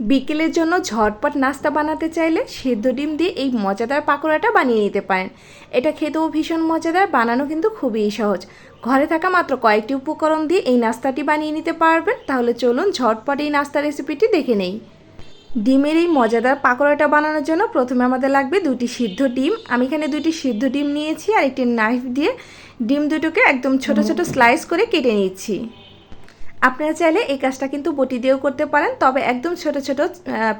বিকেলের জন্য ঝটপট নাস্তা বানাতে চাইলে সেদ্ধ ডিম দিয়ে এই মজাদার পাকোড়াটা বানিয়ে নিতে পারেন। এটা খেতেও ভীষণ মজাদার বানানো কিন্তু খুবই সহজ। ঘরে থাকা মাত্র কয়েকটি উপকরণ দিয়ে এই নাস্তাটি বানিয়ে নিতে পারবেন। তাহলে চলুন ঝটপট এই নাস্তা রেসিপিটি দেখে নেই। ডিমের এই মজাদার পাকোড়াটা বানানোর জন্য প্রথমে আমাদের লাগবে দুটি সিদ্ধ ডিম। আমি এখানে দুটি সিদ্ধ ডিম নিয়েছি আর একটি নাইফ দিয়ে ডিম দুটোকে একদম ছোট ছোট স্লাইস করে কেটে নিচ্ছি। আপনারা চাইলে এই কাজটা কিন্তু বটি দিয়েও করতে পারেন, তবে একদম ছোট ছোট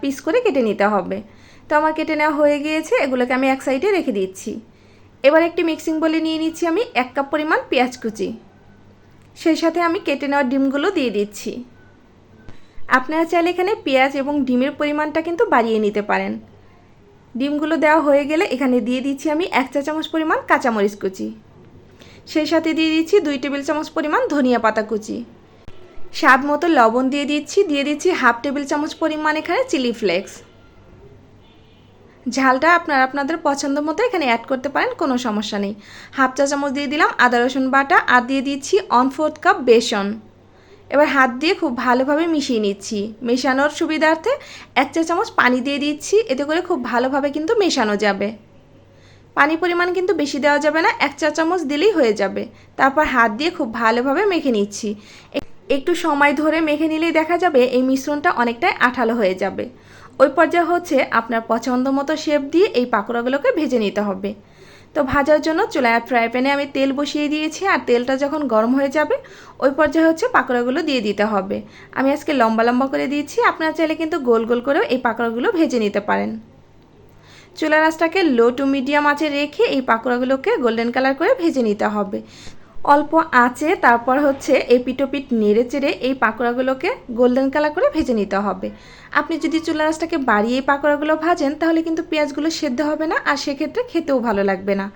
পিস করে কেটে নিতে হবে। তো আমার কেটে নেওয়া হয়ে গিয়েছে, এগুলোকে আমি এক সাইডে রেখে দিচ্ছি। এবার একটি মিক্সিং বলে নিয়ে নিচ্ছি আমি এক কাপ পরিমাণ পেঁয়াজ কুচি। সেই সাথে আমি কেটে নেওয়া ডিমগুলো দিয়ে দিচ্ছি। আপনারা চাইলে এখানে পেঁয়াজ এবং ডিমের পরিমাণটা কিন্তু বাড়িয়ে নিতে পারেন। ডিমগুলো দেওয়া হয়ে গেলে এখানে দিয়ে দিচ্ছি আমি এক চা চামচ পরিমাণ কাঁচামরিচ কুচি। সেই সাথে দিয়ে দিচ্ছি দুই টেবিল চামচ পরিমাণ ধনিয়া পাতা কুচি। স্বাদ মতো লবণ দিয়ে দিচ্ছি দিয়ে দিচ্ছি হাফ টেবিল চামচ পরিমাণ এখানে চিলি ফ্লেক্স। ঝালটা আপনারা আপনাদের পছন্দ মতো এখানে অ্যাড করতে পারেন, কোনো সমস্যা নেই। হাফ চা চামচ দিয়ে দিলাম আদা, রসুন বাটা আর দিয়ে দিচ্ছি অন ফোর্থ কাপ বেসন। এবার হাত দিয়ে খুব ভালোভাবে মিশিয়ে নিচ্ছি। মেশানোর সুবিধার্থে এক চা চামচ পানি দিয়ে দিচ্ছি, এতে করে খুব ভালোভাবে কিন্তু মেশানো যাবে। পানি পরিমাণ কিন্তু বেশি দেওয়া যাবে না, এক চা চামচ দিলেই হয়ে যাবে। তারপর হাত দিয়ে খুব ভালোভাবে মেখে নিচ্ছি। একটু সময় ধরে মেখে নিলেই দেখা যাবে এই মিশ্রণটা অনেকটাই আঠালো হয়ে যাবে। ওই পর্যায়ে হচ্ছে আপনার পছন্দ মতো শেপ দিয়ে এই পাকোড়াগুলোকে ভেজে নিতে হবে। তো ভাজার জন্য চুলায় ফ্রাই প্যানে আমি তেল বসিয়ে দিয়েছি আর তেলটা যখন গরম হয়ে যাবে, ওই পর্যায়ে হচ্ছে পাকোড়াগুলো দিয়ে দিতে হবে। আমি আজকে লম্বা লম্বা করে দিয়েছি, আপনারা চাইলে কিন্তু গোল গোল করেও এই পাকোড়াগুলো ভেজে নিতে পারেন। চুলা রাসটাকে লো টু মিডিয়াম আঁচে রেখে এই পাকোড়াগুলোকে গোল্ডেন কালার করে ভেজে নিতে হবে। অল্প আঁচে তারপর হচ্ছে এই পিটোপিট নেড়ে চেড়ে এই পাকোড়াগুলোকে গোল্ডেন কালার করে ভেজে নিতে হবে। আপনি যদি চুলা রাসটাকে বাড়িয়ে পাকোড়াগুলো ভাজেন, তাহলে কিন্তু পেঁয়াজগুলো সেদ্ধ হবে না আর সেক্ষেত্রে খেতেও ভালো লাগবে না।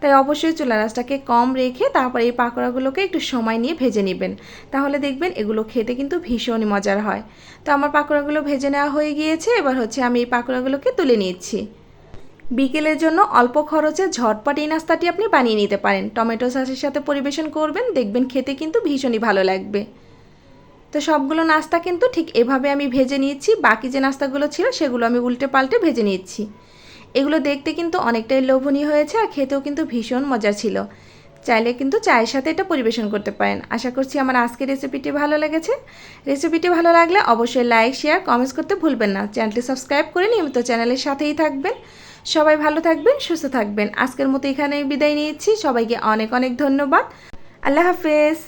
তাই অবশ্যই চুলা রাসটাকে কম রেখে তারপর এই পাকোড়াগুলোকে একটু সময় নিয়ে ভেজে নেবেন। তাহলে দেখবেন এগুলো খেতে কিন্তু ভীষণই মজার হয়। তো আমার পাকোড়াগুলো ভেজে নেওয়া হয়ে গিয়েছে, এবার হচ্ছে আমি এই পাকোড়াগুলোকে তুলে নিচ্ছি। বিকেলের জন্য অল্প খরচে ঝটপট এই নাস্তাটি আপনি বানিয়ে নিতে পারেন। টমেটো সসের সাথে পরিবেশন করবেন, দেখবেন খেতে কিন্তু ভীষণই ভালো লাগবে। তো সবগুলো নাস্তা কিন্তু ঠিক এভাবে আমি ভেজে নিয়েছি, বাকি যে নাস্তাগুলো ছিল সেগুলো আমি উল্টে পাল্টে ভেজে নিচ্ছি এগুলো দেখতে কিন্তু অনেকটাই লোভনীয় হয়েছে আর খেতেও কিন্তু ভীষণ মজা ছিল। চাইলে কিন্তু চায়ের সাথে এটা পরিবেশন করতে পারেন। আশা করছি আমার আজকের রেসিপিটি ভালো লেগেছে। রেসিপিটি ভালো লাগলে অবশ্যই লাইক, শেয়ার, কমেন্টস করতে ভুলবেন না। চ্যানেলটি সাবস্ক্রাইব করে নিয়মিত চ্যানেলের সাথেই থাকবেন। সবাই ভালো থাকবেন, সুস্থ থাকবেন। আজকের মতো এখানে বিদায় নিয়েছি। সবাইকে অনেক অনেক ধন্যবাদ। আল্লাহ হাফেজ।